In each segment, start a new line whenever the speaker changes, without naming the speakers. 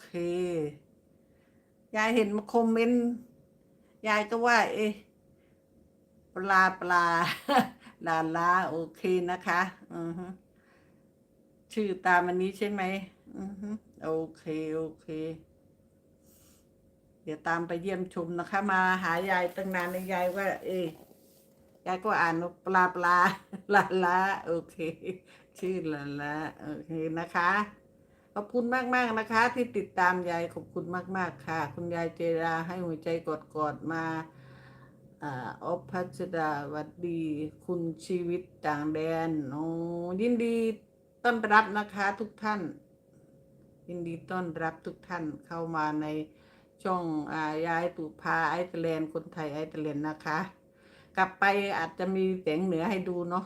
เค ยายเห็นมาคอมเมนต์ยายก็ว่า เอ๊ะปลาปลาลาลาโอเคนะคะอือฮึชื่อตามอันนี้ใช่ไหมอือฮึโอเค โอเค เดี๋ยวตามไปเยี่ยมชมนะคะ มาหายายตั้งนานในยายว่า เอ๊ยายก็อ่านปลาปลาลาลาโอเค ชื่อลาลาโอเคนะคะ ขอบคุณมากมากๆนะคะ ที่ติดตามยายขอบคุณมาก ๆ ค่ะ คุณยายเจราให้หัวใจกดกอดๆมาอ่าออฟพัชดาวัดดี คุณชีวิตต่างแดนโอ้ยินดีต้อนรับนะคะทุกท่าน ยินดีต้อนรับทุกท่านเข้ามาในช่องอายายตุพาไอเตแลนคนไทยไอเตแลนนะคะ กลับไปอาจจะมีเสียงเหนือให้ดูเนาะ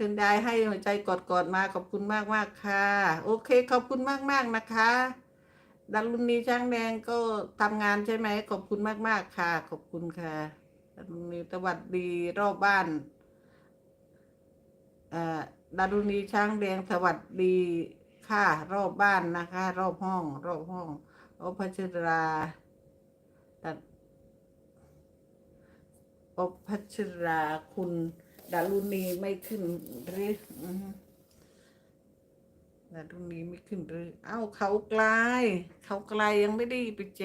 คุณยายให้หัวใจกอดๆมาขอบคุณมากมากค่ะ โอเคขอบคุณมากมากนะคะดันลุนีช้างแดงก็ทำงานใช่ไหมขอบคุณมากมากค่ะ ขอบคุณค่ะดันลุนีสวัสดีรอบบ้านเอ่อดารุณีช้างแดงสวัสดีค่ะ รอบบ้านนะคะ รอบห้อง รอบห้องโอภชราดันโอภชราคุณ ดารุณีไม่ขึ้นหรือดารุณีไม่ขึ้นหรือ เอ้าเขาไกลเขาไกลยังไม่ได้ไปแจ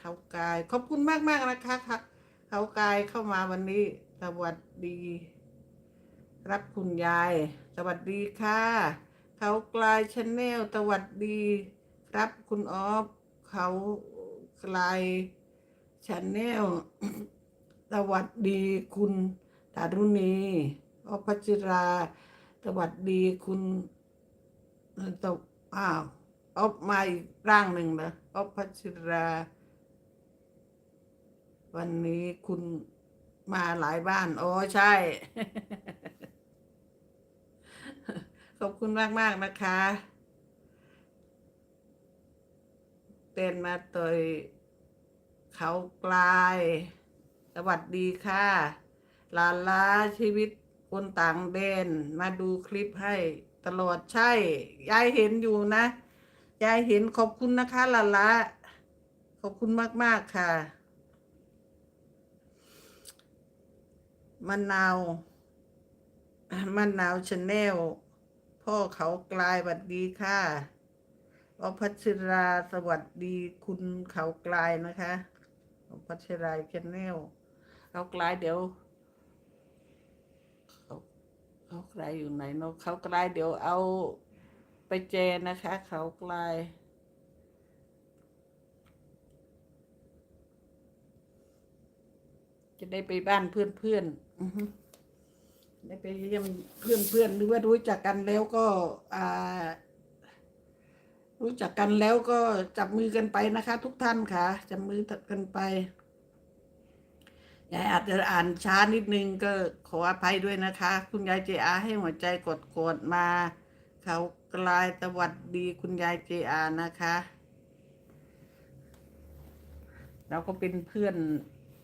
เขาไกลขอบคุณมากมากนะคะค่ะเขาไกลเข้ามาวันนี้ สวัสดี รับคุณยาย สวัสดีค่ะ เขาไกลาชาแนลสวัสดี รับคุณออฟเขาไกลาชาแนลสวัสดีคุณ ดารุณีอภัชราสวัสดีคุณเอ่ออ้าวออมาอีกร่างหนึ่งเหรอภัชรา วันนี้คุณมาหลายบ้าน โอ้ใช่ ขอบคุณมากมากนะคะเต้นมาตอยเขากลาย สวัสดีค่ะ ลาลาชีวิตคนต่างแดนมาดูคลิปให้ตลอดใช่ ยายเห็นอยู่นะ ยายเห็นขอบคุณนะคะลาลาขอบคุณมาก ๆ ค่ะมะนาวมะนาวชาแนลพ่อเขากลายสวัสดีค่ะอพัชราสวัสดีคุณเขากลายนะคะอพัชราชาแนลเขากลายเดี๋ยว เขากลายอยู่ไหนเนาะเขากลายเดี๋ยวเอาไปแจนะคะ เขากลายจะได้ไปบ้านเพื่อนเพื่อนได้ไปเยี่ยมเพื่อนเพื่อนหรือว่ารู้จักกันแล้วก็อ่ารู้จักกันแล้วก็จับมือกันไปนะคะ ทุกท่านค่ะ จับมือกันไป ยายอาจจะอ่านช้านิดนึงก็ขออภัยด้วยนะคะ คุณยายเจอาให้หัวใจกดกดๆมา เขากลายสวัสดีคุณยายเจอานะคะ เราก็เป็นเพื่อน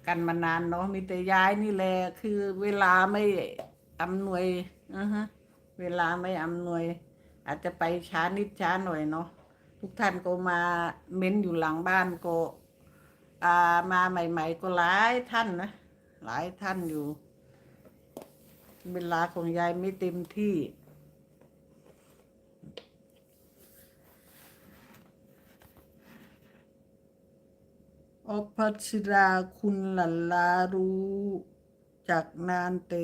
กันมานานเนาะมีแต่ยายนี่แหละคือเวลาไม่อำนวยอือฮะเวลาไม่อำนวย อาจจะไปช้านิดช้าหน่อยเนาะทุกท่านก็มาเม้นอยู่หลังบ้านก็ มาใหม่ ๆ ก็หลายท่านนะ หลายท่านอยู่ เวลาของยายไม่เต็มที่ อภัชราคุณหลันลารู้จากนานเต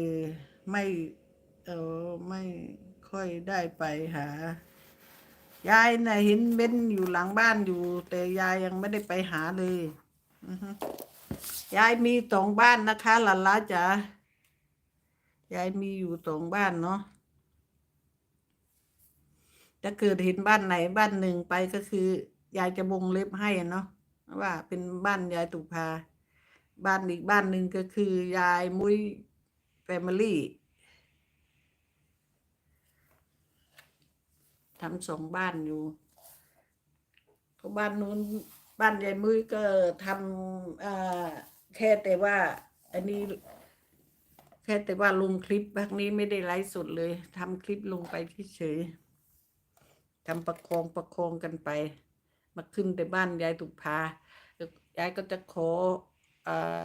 ไม่เออไม่ค่อยได้ไปหา ยายน่ะเห็นเบ้นอยู่หลังบ้านอยู่ แต่ยายยังไม่ได้ไปหาเลย ยายมีสองบ้านนะคะหลานละจ๋ายายมีอยู่สองบ้านเนาะถ้าเกิดเห็นบ้านไหนบ้านหนึ่งไปก็คือยายจะวงเล็บให้เนาะว่าเป็นบ้านยายตุภาบ้านอีกบ้านหนึ่งก็คือยายมุ้ยแฟมิลี่ทำสองบ้านอยู่ก็บ้านนู้น บ้านยายมุ้ยก็ทำแค่แต่ว่า อันนี้ แค่แต่ว่าลงคลิปบางนี้ไม่ได้ไลฟ์สดเลยทำคลิปลงไปเฉยทำประคองประคองกันไป มาขึ้นแต่บ้านยายตุกพายายก็จะขอเอ่อ